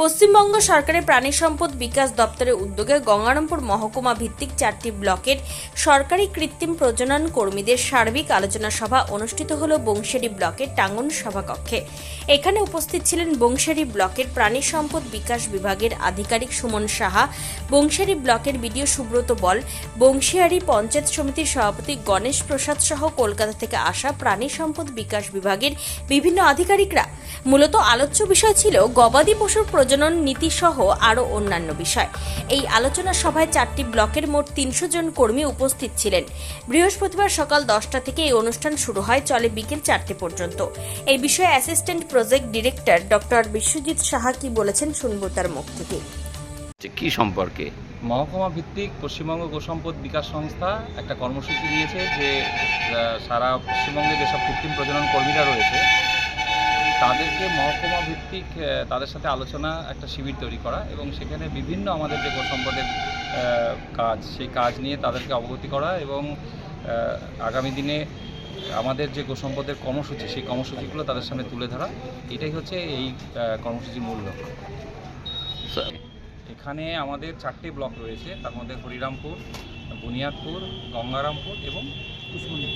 পশ্চিমবঙ্গ সরকারের প্রাণী সম্পদ বিকাশ দপ্তরের উদ্যোগে গঙ্গারামপুর মহকুমা ভিত্তিক চারটি ব্লকের সরকারি কৃত্রিম প্রজনন কর্মীদের সার্বিক আলোচনা সভা অনুষ্ঠিত হল বংশেরি ব্লকের টাঙ্গন সভাকক্ষে। এখানে উপস্থিত ছিলেন বংশেরি ব্লকের প্রাণী সম্পদ বিকাশ বিভাগের আধিকারিক সুমন সাহা বংশেরি ব্লকের বিডিও সুব্রত বল, বংশিয়ারি পঞ্চায়েত সমিতির সভাপতি গণেশ প্রসাদ সহ কলকাতা থেকে আসা প্রাণী সম্পদ বিকাশ বিভাগের বিভিন্ন আধিকারিকরা। মূলত আলোচ্য বিষয় ছিল গবাদি পশুর প্রজনন নীতি সহ আরও অন্যান্য বিষয়। এই আলোচনা সভায় চারটি ব্লকের মোট তিনশো জন কর্মী উপস্থিত ছিলেন। বৃহস্পতিবার সকাল দশটা থেকে এই অনুষ্ঠান শুরু হয় চলে বিকেল চারটে পর্যন্ত। এই বিষয়ে assistant project director doctor Biswajit Saha কি বলেছেন শুনব তার মুখ থেকে। কি সম্পর্কে? মহকুমা ভিত্তিক পশ্চিমবঙ্গ গোসম্পদ বিকাশ সংস্থা একটা কর্মসূচি নিয়েছে যে সারা পশ্চিমবঙ্গে যেসব কৃত্রিম প্রজনন কর্মীরা রয়েছে তাদেরকে মহকুমা ভিত্তিক তাদের সাথে আলোচনা, একটা শিবির তৈরি করা এবং সেখানে বিভিন্ন আমাদের যে গোসম্পদের কাজ, সেই কাজ নিয়ে তাদেরকে অবগতি করা এবং আগামী দিনে আমাদের যে গোসম্পদের কর্মসূচি, সেই কর্মসূচিগুলো তাদের সামনে তুলে ধরা, এটাই হচ্ছে এই কর্মসূচির মূল লক্ষ্য। এখানে আমাদের চারটে ব্লক রয়েছে, তার মধ্যে হরিরামপুর, বুনিয়াদপুর, গঙ্গারামপুর এবং কুসমন্ডি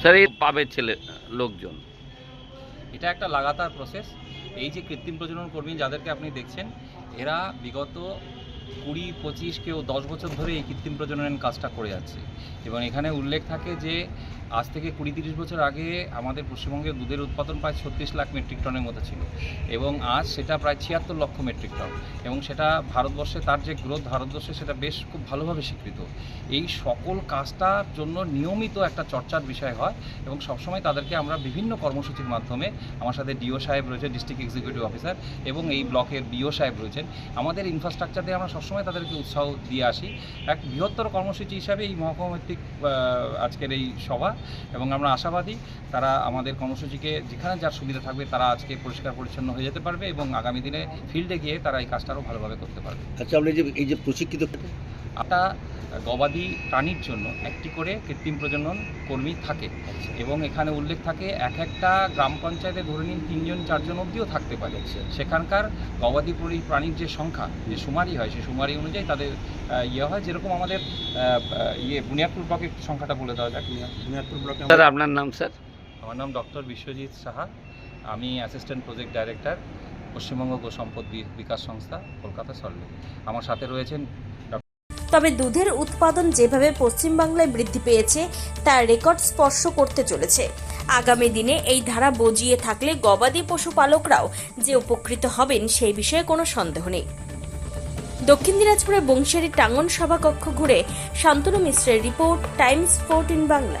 স্যার, এই পাবে ছেলে, লোকজন? এটা একটা লাগাতার প্রসেস এই যে কৃত্রিম প্রজনন কর্মী যাদেরকে আপনি দেখছেন এরা বিগত কুড়ি, পঁচিশ কেউ দশ বছর ধরে এই কৃত্রিম প্রজননের কাজটা করে যাচ্ছে। এবং এখানে উল্লেখ থাকে যে, আজ থেকে কুড়ি, তিরিশ বছর আগে আমাদের পশ্চিমবঙ্গে দুধের উৎপাদন প্রায় ছত্রিশ লাখ মেট্রিক টনের মতো ছিল। এবং আজ সেটা প্রায় ছিয়াত্তর লক্ষ মেট্রিক টন। এবং সেটা ভারতবর্ষে তার যে গ্রোথ ভারতবর্ষে সেটা বেশ খুব ভালোভাবে স্বীকৃত। এই সকল কাজটার জন্য নিয়মিত একটা চর্চার বিষয় হয় এবং সবসময় তাদেরকে আমরা বিভিন্ন কর্মসূচির মাধ্যমে আমার সাথে ডিও সাহেব রয়েছে ডিস্ট্রিক্ট এক্সিকিউটিভ অফিসার এবং এই ব্লকের বিও সাহেব রয়েছেন। আমাদের ইনফ্রাস্ট্রাকচার দিয়ে আমরা সবসময় তাদেরকে উৎসাহ দিয়ে আসি। এক বৃহত্তর কর্মসূচি হিসাবে এই মহকুমাভিত্তিক আজকের এই সভা এবং আমরা আশাবাদী তারা আমাদের কর্মসূচিকে যেখানে যার সুবিধা থাকবে তারা আজকে পরিষ্কার পরিচ্ছন্ন হয়ে যেতে পারবে এবং আগামী দিনে ফিল্ডে গিয়ে তারা এই কাজটা আরও ভালোভাবে করতে পারবে। আচ্ছা আপনি যে এই যে প্রশিক্ষিত একটা গবাদি প্রাণীর জন্য একটি করে কৃত্রিম প্রজনন কর্মী থাকে। এবং এখানে উল্লেখ থাকে এক একটা গ্রাম পঞ্চায়েতে ধরে নিন তিনজন চারজন অবধিও থাকতে পারে। সেখানকার গবাদি প্রাণীর যে সংখ্যা যে সুমারি হয় সেই সুমারি অনুযায়ী তাদের ইয়ে হয়। যেরকম আমাদের ইয়ে বুনিয়াদপুর ব্লকের সংখ্যাটা বলে দেওয়া যাক। বুনিয়াদপুর ব্লকে স্যার আপনার নাম স্যার? আমার নাম ডক্টর বিশ্বজিৎ সাহা। আমি অ্যাসিস্ট্যান্ট প্রজেক্ট ডাইরেক্টর পশ্চিমবঙ্গ গোসম্পদ বি- বিকাশ সংস্থা কলকাতা সল্লে আমার সাথে রয়েছেন তবে দুধের উৎপাদন যেভাবে পশ্চিমবাংলায় বৃদ্ধি পেয়েছে, তার রেকর্ড স্পর্শ করতে চলেছে। আগামী দিনে এই ধারা বজিয়ে থাকলে গবাদি পশুপালকরাও যে উপকৃত হবেন সেই বিষয়ে কোনো সন্দেহ নেই। দক্ষিণ দিনাজপুরে বংশেরি টাঙ্গন সভাকক্ষ ঘুরে শান্তনু মিশ্রের রিপোর্ট, টাইমস ফোর্টিন বাংলা।